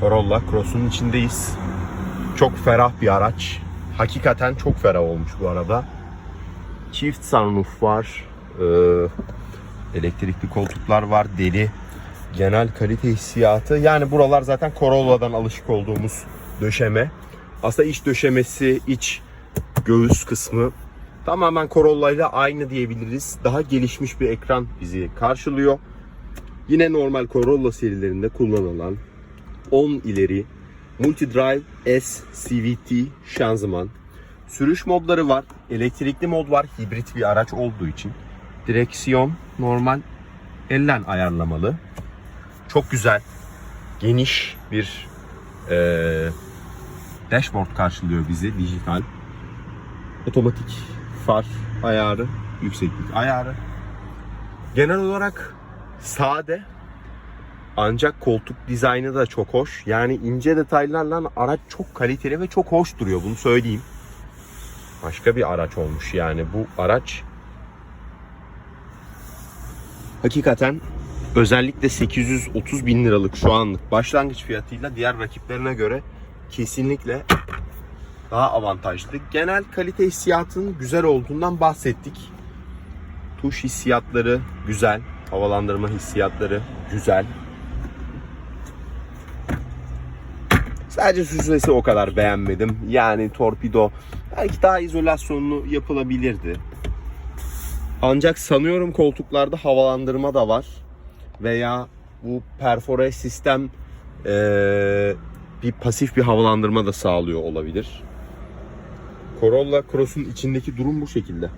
Corolla Cross'un içindeyiz. Çok ferah bir araç. Hakikaten çok ferah olmuş bu arada. Çift sunroof var. Ee, elektrikli koltuklar var. Deri. Genel kalite hissiyatı. Yani buralar zaten Corolla'dan alışık olduğumuz döşeme. Aslında iç döşemesi, iç göğüs kısmı tamamen Corolla ile aynı diyebiliriz. Daha gelişmiş bir ekran bizi karşılıyor. Yine normal Corolla serilerinde kullanılan 10 ileri Multidrive S CVT şanzıman. Sürüş modları var. Elektrikli mod var. Hibrit bir araç olduğu için. Direksiyon normal elden ayarlamalı. Çok güzel. Geniş bir eee dashboard karşılıyor bizi dijital. Otomatik far ayarı, yükseklik ayarı. Genel olarak sade ancak koltuk dizaynı da çok hoş. Yani ince detaylarla araç çok kaliteli ve çok hoş duruyor. Bunu söyleyeyim. Başka bir araç olmuş yani. Bu araç hakikaten özellikle 830 bin liralık şu anlık başlangıç fiyatıyla diğer rakiplerine göre kesinlikle daha avantajlı. Genel kalite hissiyatının güzel olduğundan bahsettik. Tuş hissiyatları güzel. Havalandırma hissiyatları güzel. Sadece süslesi o kadar beğenmedim. Yani torpido belki daha izolasyonlu yapılabilirdi. Ancak sanıyorum koltuklarda havalandırma da var. Veya bu perfore sistem eee, bir pasif bir havalandırma da sağlıyor olabilir. Corolla Cross'un içindeki durum bu şekilde.